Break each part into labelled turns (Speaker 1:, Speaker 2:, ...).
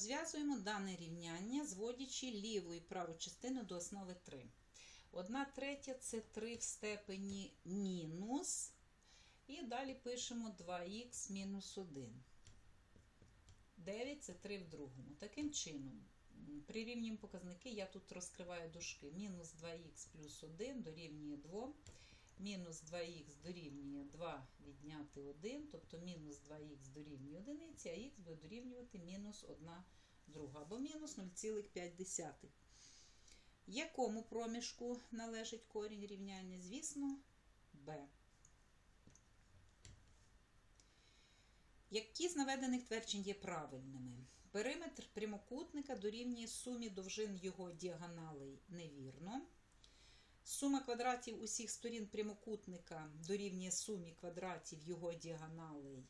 Speaker 1: Розв'язуємо дане рівняння, зводячи ліву і праву частину до основи 3. 1 третя це 3 в степені мінус. І далі пишемо 2х мінус 1. 9 це 3 в другому. Таким чином, прирівнюємо показники, я тут розкриваю дужки. Мінус 2х плюс 1 дорівнює 2. Мінус 2х дорівнює 2 відняти 1, тобто мінус 2х дорівнює 1, а х буде дорівнювати мінус 1 друга, або мінус 0,5. Якому проміжку належить корінь рівняння? Звісно, b. Які з наведених тверджень є правильними? Периметр прямокутника дорівнює сумі довжин його діагоналей невірно. Сума квадратів усіх сторін прямокутника дорівнює сумі квадратів його діагоналей.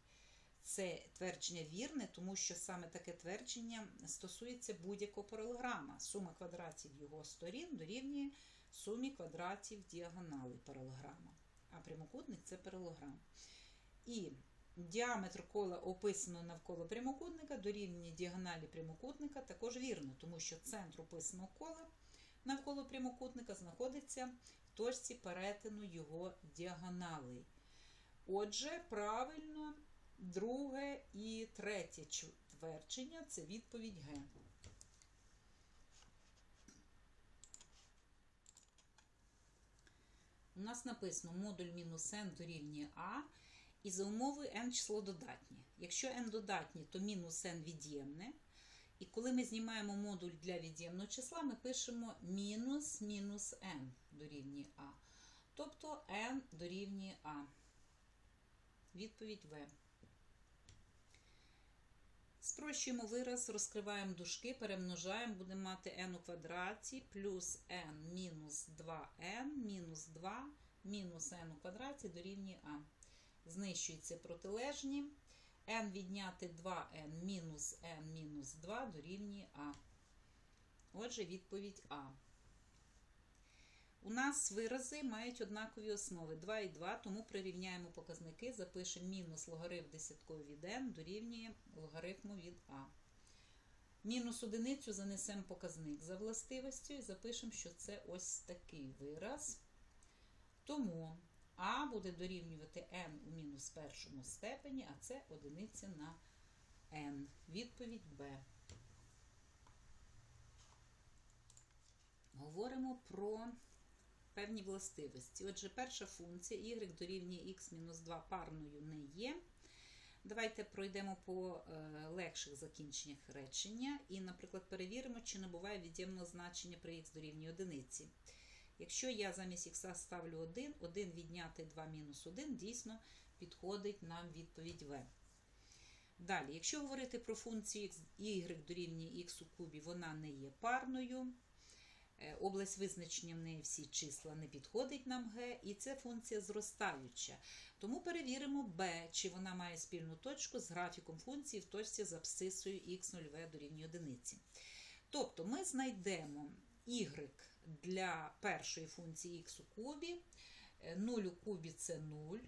Speaker 1: Це твердження вірне, тому що саме таке твердження стосується будь-якого паралограма. Сума квадратів його сторін дорівнює сумі квадратів діагоналей паралограма. А прямокутник це паралограм. І діаметр кола описано навколо прямокутника дорівнює діагоналі прямокутника також вірно, тому що центр описаного кола навколо прямокутника знаходиться в точці перетину його діагоналей. Отже, правильно, друге і третє твердження це відповідь Г. У нас написано модуль мінус n дорівнює А, і за умовою n число додатнє. Якщо n додатнє, то мінус n від'ємне. І коли ми знімаємо модуль для від'ємного числа, ми пишемо мінус мінус n дорівнює А. Тобто n дорівнює А. Відповідь В. Спрощуємо вираз, розкриваємо дужки, перемножаємо, будемо мати n у квадраті плюс n мінус 2n мінус 2 мінус n у квадраті дорівнює А. Знищуються протилежні. N відняти 2n мінус n мінус 2 дорівнює А. Отже, відповідь А. У нас вирази мають однакові основи 2 і 2, тому прирівняємо показники, запишемо мінус логарифм десятковий від n дорівнює логарифму від А. Мінус одиницю занесемо показник за властивостю і запишемо, що це ось такий вираз. Тому А буде дорівнювати n у мінус першому степені, а це одиниця на n. Відповідь Б. Говоримо про певні властивості. Отже, перша функція y дорівнює x-2 парною не є. Давайте пройдемо по е, легших закінченнях речення і, наприклад, перевіримо, чи не буває від'ємного значення при x дорівнює одиниці. Якщо я замість х ставлю 1, 1 відняти 2 мінус 1, дійсно підходить нам відповідь В. Далі, якщо говорити про функцію y дорівнює х у кубі, вона не є парною. Область визначення в неї всі числа не підходить нам Г, і це функція зростаюча. Тому перевіримо b, чи вона має спільну точку з графіком функції в точці з абсцисою х0v дорівнює одиниці. Тобто ми знайдемо y для першої функції х у кубі, 0 у кубі це 0.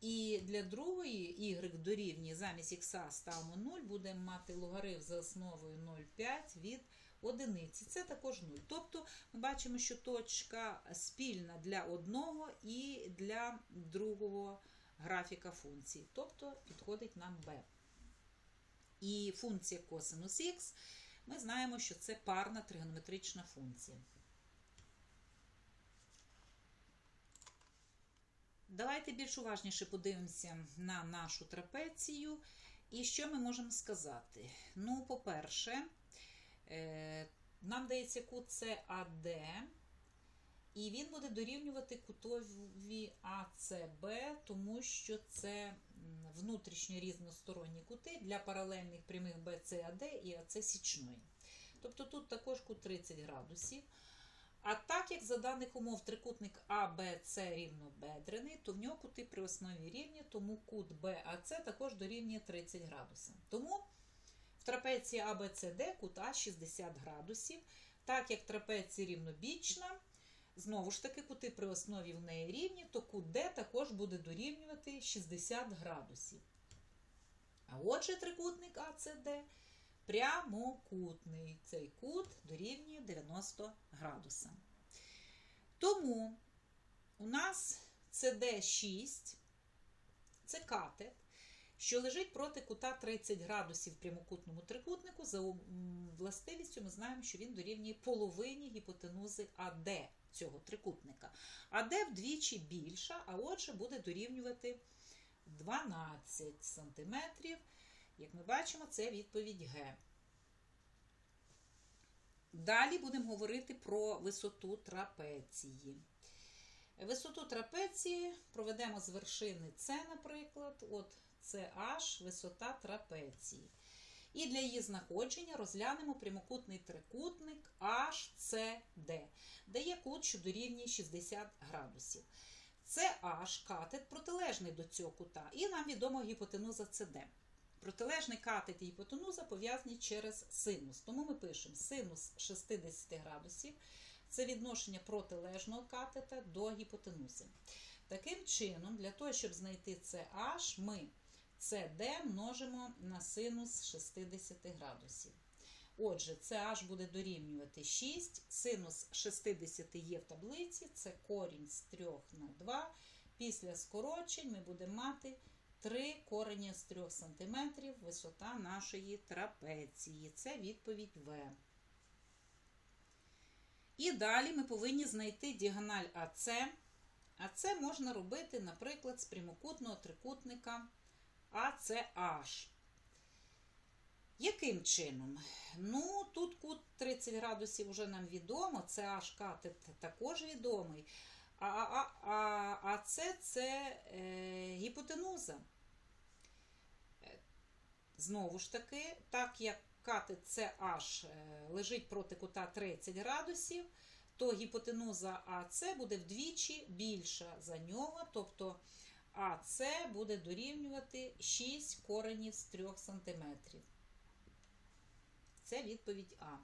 Speaker 1: І для другої y дорівнює замість х ставимо 0, будемо мати логарифм за основою 0,5 від одиниці. Це також 0. Тобто ми бачимо, що точка спільна для одного і для другого графіка функції. Тобто підходить нам b. І функція косинус х, ми знаємо, що це парна тригонометрична функція. Давайте більш уважніше подивимося на нашу трапецію. І що ми можемо сказати? Ну, по-перше, нам дається кут САД, і він буде дорівнювати кутові АЦБ, тому що це внутрішньо різносторонні кути для паралельних прямих БЦАД і АЦ січної. Тобто тут також кут 30 градусів. А так як за даних умов трикутник АБЦ рівнобедрений, то в нього кути при основі рівні, тому кут БАЦ також дорівнює 30 градусів. Тому в трапеції ABCD кут А 60 градусів. Так як трапеція рівнобічна, знову ж таки, кути при основі в неї рівні, то кут Д також буде дорівнювати 60 градусів. А отже, трикутник АЦД прямокутний. Цей кут дорівнює 90 градусам. Тому у нас CD6 це катет, що лежить проти кута 30 градусів в прямокутному трикутнику. За властивістю ми знаємо, що він дорівнює половині гіпотенузи АД цього трикутника. АД вдвічі більша, а отже, буде дорівнювати 12 см. Як ми бачимо, це відповідь Г. Далі будемо говорити про висоту трапеції. Висоту трапеції проведемо з вершини С, наприклад, от це H, висота трапеції. І для її знаходження розглянемо прямокутний трикутник HCD, де є кут, що дорівнює 60 градусів. Це H катет протилежний до цього кута, і нам відома гіпотенуза CD. Протилежний катет і гіпотенуза пов'язані через синус. Тому ми пишемо синус 60 градусів це відношення протилежного катета до гіпотенузи. Таким чином, для того, щоб знайти CH, ми CD множимо на синус 60 градусів. Отже, CH буде дорівнювати 6, синус 60 є в таблиці, це корінь з 3 на 2. Після скорочень ми будемо мати 3 корення з 3 см висота нашої трапеції. Це відповідь В. І далі ми повинні знайти діагональ АЦ. А це можна робити, наприклад, з прямокутного трикутника ACH. Яким чином? Ну, тут кут 30 градусів вже нам відомо, це H катет також відомий. А, а, а, а це це е, гіпотенуза. Знову ж таки, так як катет CH е, лежить проти кута 30 градусів, то гіпотенуза АС буде вдвічі більша за нього, тобто АС буде дорівнювати 6 коренів з 3 см. Це відповідь А.